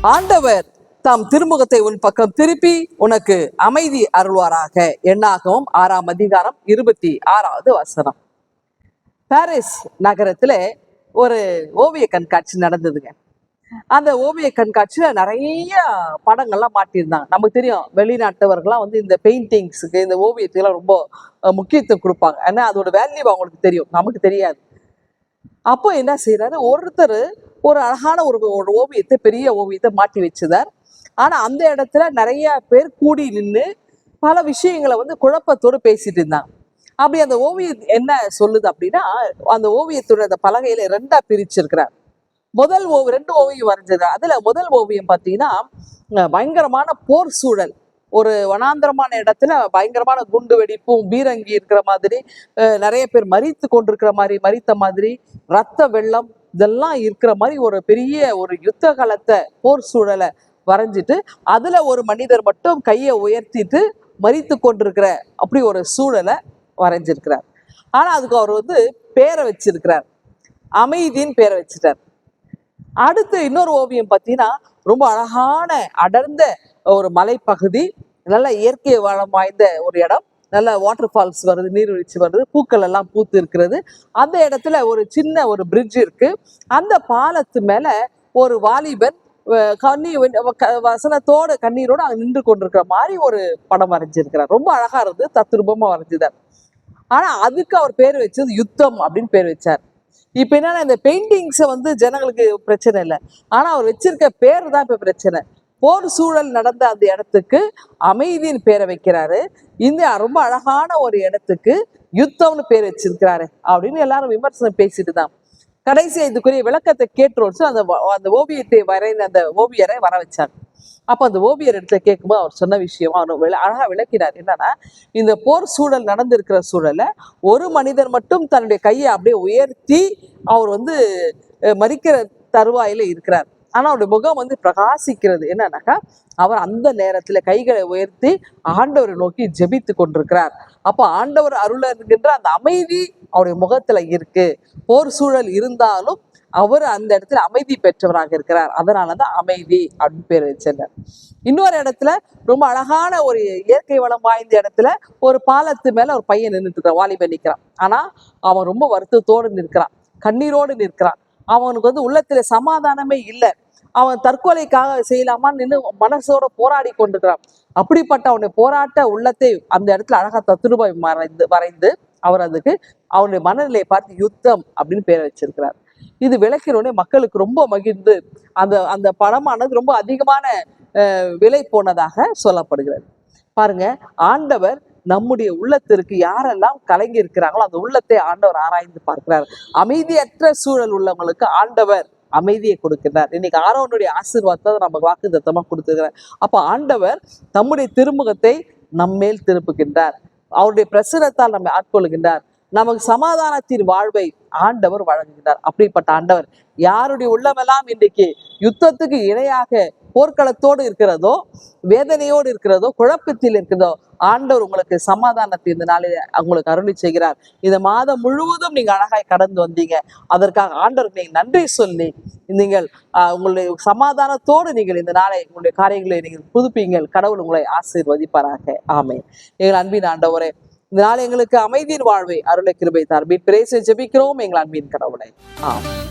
ஆண்டவர் தாம் திருமுகத்தை உன் பக்கம் திருப்பி உனக்கு அமைதி அருள்வாராக. எண்ணாகவும் ஆறாம் அதிகாரம் இருபத்தி ஆறாவது வசனம். பாரிஸ் நகரத்துல ஒரு ஓவிய கண்காட்சி நடந்ததுங்க. அந்த ஓவிய கண்காட்சியில நிறைய படங்கள்லாம் மாட்டியிருந்தாங்க. நமக்கு தெரியும் வெளிநாட்டவர்கள்லாம் வந்து இந்த பெயிண்டிங்ஸுக்கு இந்த ஓவியத்துக்கெல்லாம் ரொம்ப முக்கியத்துவம் கொடுப்பாங்க. ஏன்னா அதோட வேல்யூ அவங்களுக்கு தெரியும். நமக்கு தெரியாது. அப்போ என்ன செய்யறாரு ஒருத்தர் ஒரு அழகான ஒரு ஒரு ஓவியத்தை பெரிய ஓவியத்தை மாட்டி வச்சுதார். ஆனா அந்த இடத்துல நிறைய பேர் கூடி நின்று பல விஷயங்களை வந்து குழப்பத்தோடு பேசிட்டு இருந்தாங்க. அப்படி அந்த ஓவியம் என்ன சொல்லுது அப்படின்னா அந்த ஓவியத்தோட அந்த பலகையில ரெண்டா பிரிச்சிருக்கிறார். முதல் ஓவியம் ரெண்டு ஓவியம் வரைஞ்சது. அதுல முதல் ஓவியம் பார்த்தீங்கன்னா பயங்கரமான போர் சூழல். ஒரு வனாந்தரமான இடத்துல பயங்கரமான குண்டு வெடிப்பும் பீரங்கி இருக்கிற மாதிரி நிறைய பேர் மரித்து கொண்டிருக்கிற மாதிரி மறித்த மாதிரி ரத்த வெள்ளம் இதெல்லாம் இருக்கிற மாதிரி ஒரு பெரிய ஒரு யுத்த காலத்தை போர் சூழலை வரைஞ்சிட்டு அதுல ஒரு மனிதர் மட்டும் கையை உயர்த்திட்டு மறித்து கொண்டிருக்கிற அப்படி ஒரு சூழலை வரைஞ்சிருக்கிறார். ஆனா அதுக்கு அவர் வந்து பேரை வச்சிருக்கிறார். அமைதின்னு பேரை வச்சுட்டார். அடுத்து இன்னொரு ஓவியம் பார்த்தீங்கன்னா ரொம்ப அழகான அடர்ந்த ஒரு மலைப்பகுதி நல்ல இயற்கை வளம் வாய்ந்த ஒரு இடம். நல்ல வாட்டர் ஃபால்ஸ் வருது நீர்வீழ்ச்சி வருது பூக்கள் எல்லாம் பூத்து இருக்கிறது. அந்த இடத்துல ஒரு சின்ன ஒரு பிரிட்ஜ் இருக்கு. அந்த பாலத்து மேல ஒரு வாலிபன் கண்ணி கண்ணீர் க- வசனத்தோட கண்ணீரோட அங்க நின்று கொண்டிருக்கிற மாதிரி ஒரு படம் வரைஞ்சிருக்கிறார். ரொம்ப அழகா இருந்து தத்ரூபமா வரைஞ்சிதார் ஆனா அதுக்கு அவர் பேர் வச்சது யுத்தம் அப்படின்னு பேர் வச்சார். இப்ப என்னன்னா இந்த பெயிண்டிங்ஸை வந்து ஜனங்களுக்கு பிரச்சனை இல்லை. ஆனா அவர் வச்சிருக்க பேர் தான் இப்ப பிரச்சனை. போர் சூழல் நடந்த அந்த இடத்துக்கு அமைதியின் பேரை வைக்கிறாரு. இந்தியா ரொம்ப அழகான ஒரு இடத்துக்கு யுத்தம்னு பேர் வச்சிருக்கிறாரு அப்படின்னு எல்லாரும் விமர்சனம் பேசிட்டு தான் கடைசியா இதுக்குரிய விளக்கத்தை கேட்டுருச்சு அந்த அந்த ஓவியத்தை வரைந்த அந்த ஓவியரை வர வச்சாங்க. அப்ப அந்த ஓவியர் இடத்துல கேட்கும்போது அவர் சொன்ன விஷயம் அவர் விள- அழகா விளக்கினார். என்னன்னா இந்த போர் சூழல் நடந்திருக்கிற சூழல்ல ஒரு மனிதர் மட்டும் தன்னுடைய கையை அப்படியே உயர்த்தி அவர் வந்து மறிக்கிற தருவாயில இருக்கிறார். ஆனா அவருடைய முகம் வந்து பிரகாசிக்கிறது என்னன்னாக்கா அவர் அந்த நேரத்துல கைகளை உயர்த்தி ஆண்டவரை நோக்கி ஜெபித்து கொண்டிருக்கிறார். அப்போ ஆண்டவர் அருள இருக்கின்ற அந்த அமைதி அவருடைய முகத்துல இருக்கு. போர் சூழல் இருந்தாலும் அவர் அந்த இடத்துல அமைதி பெற்றவராக இருக்கிறார். அதனாலதான் அமைதி அப்படின்னு பேர் வச்சிருந்தார். இன்னொரு இடத்துல ரொம்ப அழகான ஒரு இயற்கை வளம் வாய்ந்த இடத்துல ஒரு பாலத்து மேல ஒரு பையன் நின்றுட்டு இருக்கிறான். வாலிபன் நிற்கிறான் ஆனா அவன் ரொம்ப வருத்தத்தோடு நிற்கிறான். கண்ணீரோடு நிற்கிறான். அவனுக்கு வந்து உள்ளத்துல சமாதானமே இல்லை. அவன் தற்கொலைக்காக செய்யலாமான்னு நின்று மனசோட போராடி கொண்டிருக்கிறான். அப்படிப்பட்ட அவனுடைய போராட்ட உள்ளத்தை அந்த இடத்துல அழகா தத்ரூபாய் மறைந்து வரைந்து அவர் அதுக்கு அவனுடைய மனநிலையை பார்த்து யுத்தம் அப்படின்னு பேர் வச்சிருக்கிறார். இது விளக்கிறோடனே மக்களுக்கு ரொம்ப மகிழ்ந்து அந்த அந்த படமானது ரொம்ப அதிகமான அஹ், விலை போனதாக சொல்லப்படுகிறது. பாருங்க ஆண்டவர் நம்முடைய உள்ளத்திற்கு யாரெல்லாம் கலங்கி இருக்கிறாங்களோ அந்த உள்ளத்தை ஆண்டவர் ஆராய்ந்து பார்க்கிறார். அமைதியற்ற சூழல் உள்ளவங்களுக்கு ஆண்டவர் அமைதியை கொடுக்கிறார் இன்னைக்கு ஆரோனுடைய ஆசீர்வாதத்தை நம்ம வாக்கு தத்தமாக கொடுத்துருக்கிறார் அப்ப ஆண்டவர் தம்முடைய திருமுகத்தை நம்மேல் திருப்புகின்றார். அவருடைய பிரசுரத்தால் நம்மை ஆட்கொள்கின்றார். நமக்கு சமாதானத்தின் வாழ்வை ஆண்டவர் வழங்குகிறார் அப்படிப்பட்ட ஆண்டவர் யாருடைய உள்ளமெல்லாம் இன்றைக்கு யுத்தத்துக்கு இணையாக போர்க்களத்தோடு இருக்கிறதோ வேதனையோடு இருக்கிறதோ குழப்பத்தில் இருக்கிறதோ ஆண்டவர் உங்களுக்கு சமாதானத்தை இந்த நாளில் உங்களுக்கு அருளி செய்கிறார். இந்த மாதம் முழுவதும் நீங்க அழகாய் கடந்து வந்தீங்க. அதற்காக ஆண்டவருக்கு நீங்க நன்றி சொல்லி நீங்கள் ஆஹ், உங்களுடைய சமாதானத்தோடு நீங்கள் இந்த நாளை உங்களுடைய காரியங்களை நீங்கள் புதுப்பீங்கள் கடவுள் உங்களை ஆசீர்வதிப்பாராக. ஆமே எங்கள் அன்பின் ஆண்டவரே இந்த நாள் எங்களுக்கு அமைதியின் வாழ்வை அருளை கிருபை தார். பிரேசை ஜெபிக்கிறோம் எங்கள் அன்பின் கடவுளை. ஆமாம்